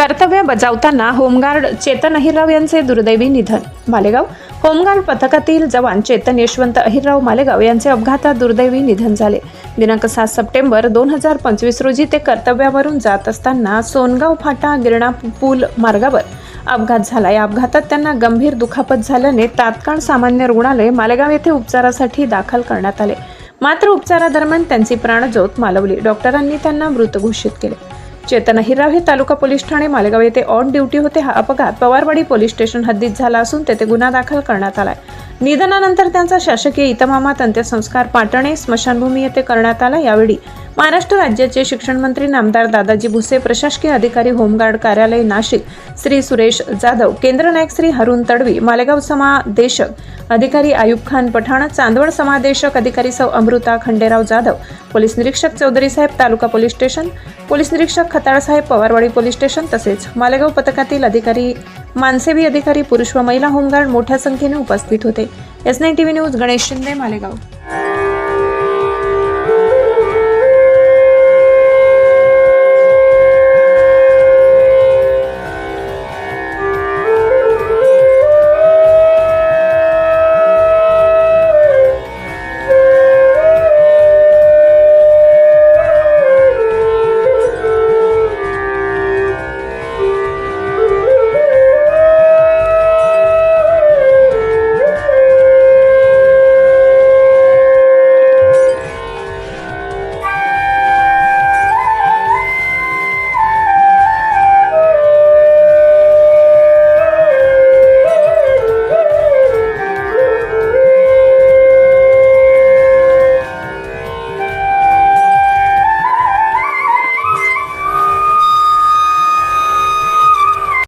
कर्तव्य बजावताना होमगार्ड चेतन अहिरराव यांचे दुर्दैवी निधन. मालेगाव. होमगार्ड पथकातील जवान चेतन यशवंत अहिरराव मालेगाव यांचे अपघातात दुर्दैवी निधन झाले. दिनांक सात सप्टेंबर दोन हजार पंचवीस रोजी ते कर्तव्यावरून जात असताना सोनगाव फाटा गिरणा पूल मार्गावर अपघात झाला. या अपघातात त्यांना गंभीर दुखापत झाल्याने तात्काळ सामान्य रुग्णालय मालेगाव येथे उपचारासाठी दाखल करण्यात आले. मात्र उपचारादरम्यान त्यांची प्राणज्योत मालवली. डॉक्टरांनी त्यांना मृत घोषित केले. चेतन अहिरराव हे तालुका पोलीस ठाणे मालेगाव येथे ऑन ड्युटी होते. हा अपघात पवारवाडी पोलीस स्टेशन हद्दीत झाला असून तेथे गुन्हा दाखल करण्यात आलाय. निधनानंतर त्यांचा शासकीय इतमामात अंत्यसंस्कार पाटणे स्मशानभूमी येथे करण्यात आला. यावेळी महाराष्ट्र राज्याचे शिक्षण मंत्री नामदार दादाजी भुसे प्रशासकीय अधिकारी होमगार्ड कार्यालय नाशिक श्री सुरेश जाधव केंद्र नायक श्री हरुण तडवी मालेगाव समादेशक अधिकारी आयुब खान पठाण चांदवड समादेशक अधिकारी सौ अमृता खंडेराव जाधव पोलीस निरीक्षक चौधरी साहेब तालुका पोलीस स्टेशन पोलीस निरीक्षक खताळसाहेब पवारवाडी पोलीस स्टेशन तसेच मालेगाव पथकातील अधिकारी मानसेवी अधिकारी पुरुष व महिला होमगार्ड मोठ्या संख्येने उपस्थित होते. S nine TV news Ganesh Shinde Malegaon.